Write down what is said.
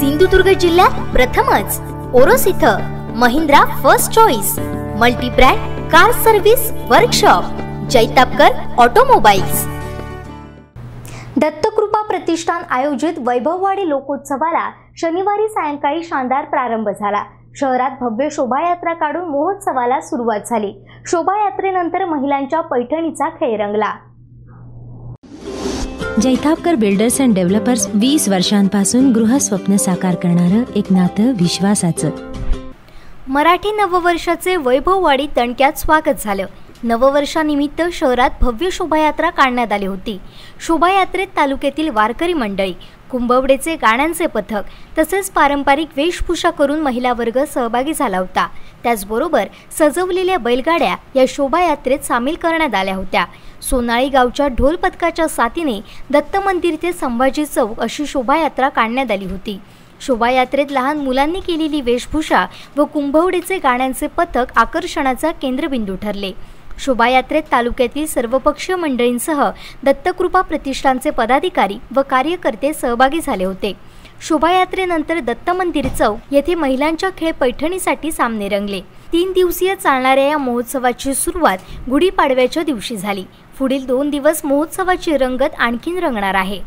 सिंधुदुर्ग जिल्ह्यात प्रथमच. ओरोस इथं Mahindra first choice multibrand car service workshop Jaitapkar automobiles. Dattakrupa प्रतिष्ठान आयोजित वैभववाडी लोकोत्सवाला शनिवारी सायंकाळी शानदार प्रारंभ झाला. शहरात भव्य शोभायात्रा काढून महोत्सवाला सुरुवात झाली. शोभायात्रेनंतर महिलांच्या पैठणीचा खेळ रंगला. जैतापकर बिल्डर्स अँड डेव्हलपर्स वीस वर्षांपासून गृहस्वप्न साकार करणारं एक नातं विश्वासाचं. मराठी नववर्षाचे वैभववाडी तणक्यात स्वागत झालं. नववर्षानिमित्त शहरात भव्य शोभायात्रा काढण्यात आली होती. शोभायात्रेत तालुक्यातील वारकरी मंडळी कुंभवडेचे गाण्यांचे पथक तसेच पारंपरिक वेशभूषा करून महिला वर्ग सहभागी झाला होता. त्याचबरोबर सजवलेल्या बैलगाड्या या शोभायात्रेत सामील करण्यात आल्या होत्या. सोनाळी गावच्या ढोल पथकाच्या साथीने दत्त मंदिर ते संभाजी चौक अशी शोभायात्रा काढण्यात आली होती. शोभायात्रेत लहान मुलांनी केलेली वेशभूषा व कुंभवडेचे गाण्यांचे पथक आकर्षणाचा केंद्रबिंदू ठरले. शोभायात्रेत तालुक्यातील सर्वपक्षीय मंडळींसह दत्तकृपा प्रतिष्ठानचे पदाधिकारी व कार्यकर्ते सहभागी झाले होते. शोभायात्रेनंतर दत्त मंदिर चौक येथे महिलांच्या खेळ पैठणीसाठी सामने रंगले. तीन दिवसीय चालणाऱ्या या महोत्सवाची सुरुवात गुढीपाडव्याच्या दिवशी झाली. पुढील दोन दिवस महोत्सवाची रंगत आणखीन रंगणार आहे.